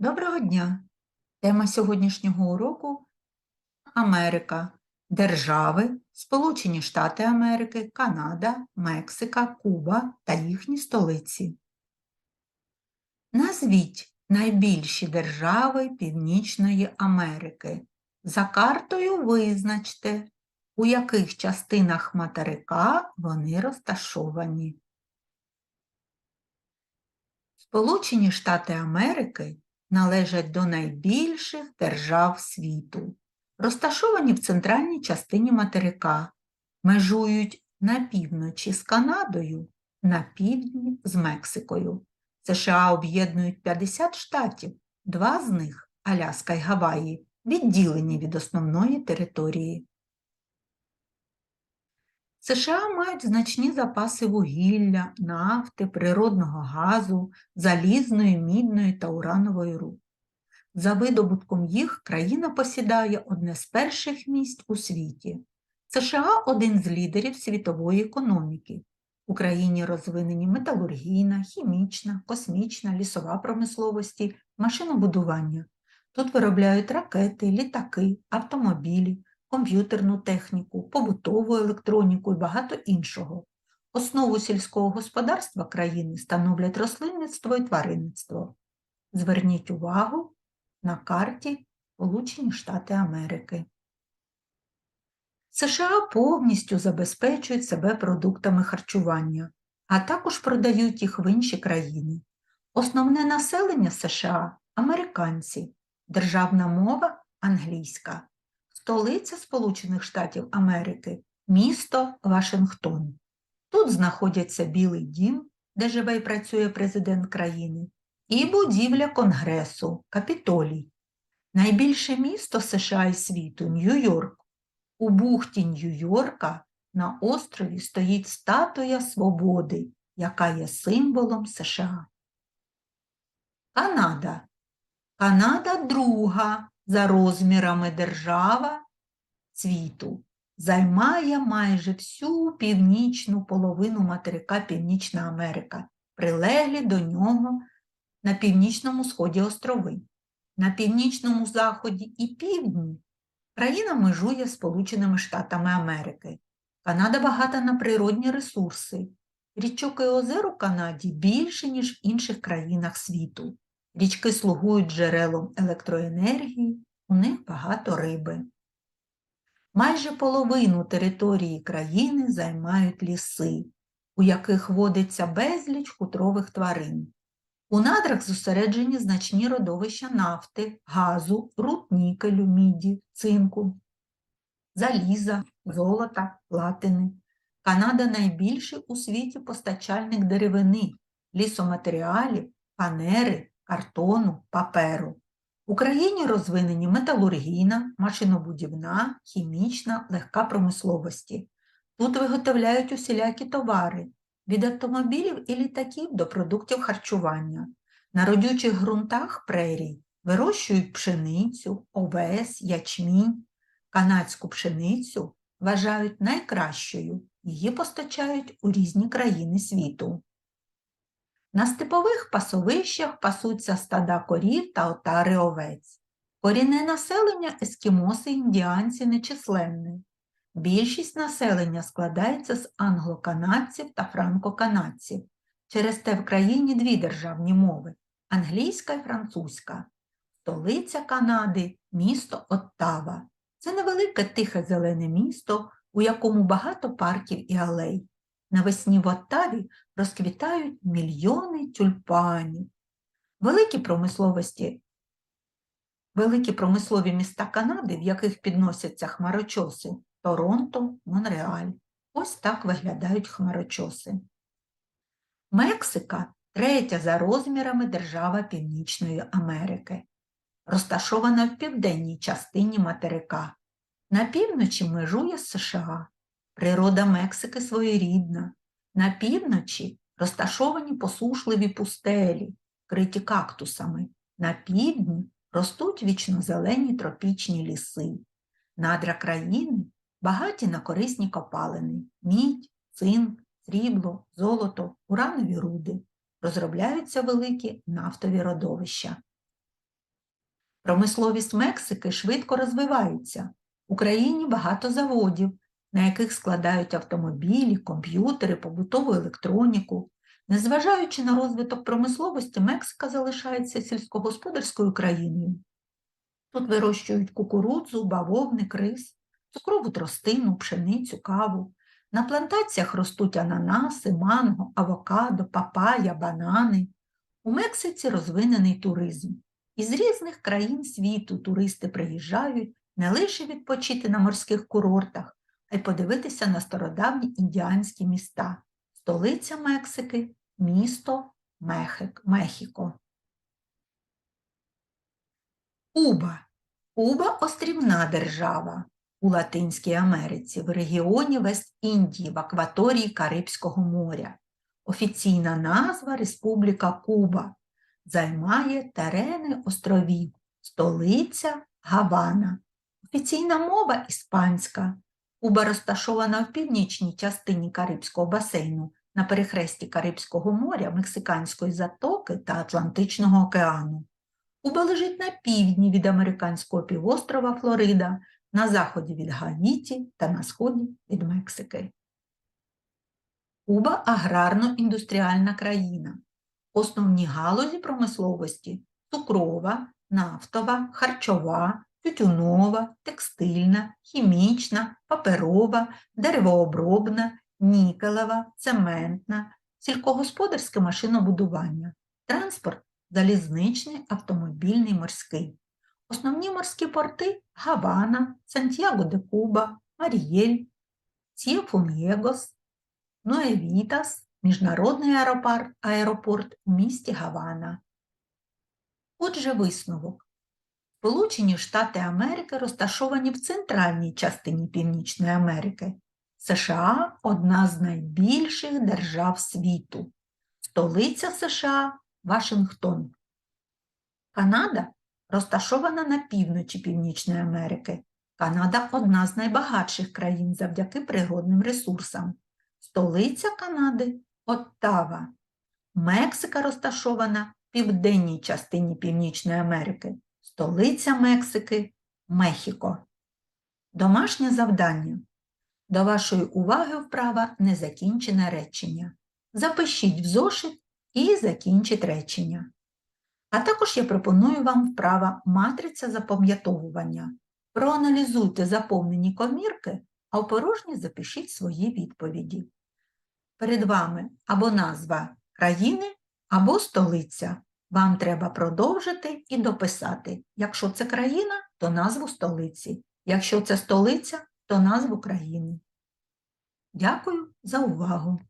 Доброго дня! Тема сьогоднішнього уроку Америка, держави, Сполучені Штати Америки, Канада, Мексика, Куба та їхні столиці. Назвіть найбільші держави Північної Америки. За картою визначте, у яких частинах материка вони розташовані. Сполучені Штати Америки належать до найбільших держав світу. Розташовані в центральній частині материка, межують на півночі з Канадою, на півдні з Мексикою. США об'єднують 50 штатів, два з них Аляска й Гаваї, відділені від основної території. США мають значні запаси вугілля, нафти, природного газу, залізної, мідної та уранової руд. За видобутком їх країна посідає одне з перших місць у світі. США – один з лідерів світової економіки. В Україні розвинені металургійна, хімічна, космічна, лісова промисловості, машинобудування. Тут виробляють ракети, літаки, автомобілі, комп'ютерну техніку, побутову електроніку і багато іншого. Основу сільського господарства країни становлять рослинництво і тваринництво. Зверніть увагу на карті Сполучені Штати Америки. США повністю забезпечують себе продуктами харчування, а також продають їх в інші країни. Основне населення США американці, державна мова англійська. Столиця Сполучених Штатів Америки місто Вашингтон. Тут знаходяться Білий дім, де живе і працює президент країни, і будівля Конгресу, Капітолій. Найбільше місто США і світу Нью-Йорк. У бухті Нью-Йорка на острові стоїть статуя Свободи, яка є символом США. Канада. Канада друга за розмірами держава світу займає майже всю північну половину материка Північна Америка, прилеглі до нього на північному сході острови. На північному заході і півдні країна межує з Сполученими Штатами Америки. Канада багата на природні ресурси. Річок і озер у Канаді більше, ніж в інших країнах світу. Річки слугують джерелом електроенергії, у них багато риби. Майже половину території країни займають ліси, у яких водиться безліч хутрових тварин. У надрах зосереджені значні родовища нафти, газу, руд нікелю, міді, цинку, заліза, золота, платини. Канада найбільший у світі постачальник деревини, лісоматеріалів, фанери, картону, паперу. В Україні розвинені металургійна, машинобудівна, хімічна, легка промисловості. Тут виготовляють усілякі товари від автомобілів і літаків до продуктів харчування. На родючих ґрунтах прерій вирощують пшеницю, овес, ячмінь. Канадську пшеницю вважають найкращою, її постачають у різні країни світу. На степових пасовищах пасуться стада корів та отари овець. Корінне населення ескімоси індіанці нечисленне. Більшість населення складається з англоканадців та франкоканадців. Через те в країні дві державні мови англійська і французька. Столиця Канади місто Оттава. Це невелике тихе зелене місто, у якому багато парків і алей. Навесні в Оттаві розквітають мільйони тюльпанів. Великі промисловості, великі промислові міста Канади, в яких підносяться хмарочоси Торонто, Монреаль. Ось так виглядають хмарочоси. Мексика третя за розмірами держава Північної Америки, розташована в південній частині материка. На півночі межує США. Природа Мексики своєрідна. На півночі розташовані посушливі пустелі, вкриті кактусами. На півдні ростуть вічнозелені тропічні ліси. Надра країни багаті на корисні копалини, мідь, цинк, срібло, золото, уранові руди. Розробляються великі нафтові родовища. Промисловість Мексики швидко розвивається. В Україні багато заводів, на яких складають автомобілі, комп'ютери, побутову електроніку. Незважаючи на розвиток промисловості, Мексика залишається сільськогосподарською країною. Тут вирощують кукурудзу, бавовник, рис, цукрову тростину, пшеницю, каву. На плантаціях ростуть ананаси, манго, авокадо, папая, банани. У Мексиці розвинений туризм. Із різних країн світу туристи приїжджають не лише відпочити на морських курортах, й подивитися на стародавні індіанські міста. Столиця Мексики – місто Мехик, Мехіко. Куба. Куба – острівна держава у Латинській Америці, в регіоні Вест-Індії, в акваторії Карибського моря. Офіційна назва Республіка Куба. Займає терени островів, столиця Гавана. Офіційна мова іспанська. Куба розташована в північній частині Карибського басейну на перехресті Карибського моря, Мексиканської затоки та Атлантичного океану. Куба лежить на півдні від американського півострова Флорида, на заході від Гаїті та на сході від Мексики. Куба аграрно-індустріальна країна. Основні галузі промисловості цукрова, нафтова, харчова, тютюнова, текстильна, хімічна, паперова, деревообробна, нікелева, цементна, сількогосподарське машинобудування, транспорт залізничний, автомобільний, морський. Основні морські порти Гавана, Сантьяго де Куба, Марієль, Сіфунєгос, Ноевітас, міжнародний аеропорт, аеропорт у місті Гавана. Отже, висновок. Сполучені Штати Америки розташовані в центральній частині Північної Америки. США одна з найбільших держав світу. Столиця США Вашингтон. Канада розташована на півночі Північної Америки. Канада одна з найбагатших країн завдяки природним ресурсам. Столиця Канади Оттава. Мексика розташована в південній частині Північної Америки. Столиця Мексики Мехіко. Домашнє завдання. До вашої уваги вправа незакінчене речення. Запишіть в зошит і закінчіть речення. А також я пропоную вам вправа матриця запам'ятовування. Проаналізуйте заповнені комірки, а в порожні запишіть свої відповіді. Перед вами або назва країни, або столиця. Вам треба продовжити і дописати. Якщо це країна, то назву столиці. Якщо це столиця, то назву країни. Дякую за увагу!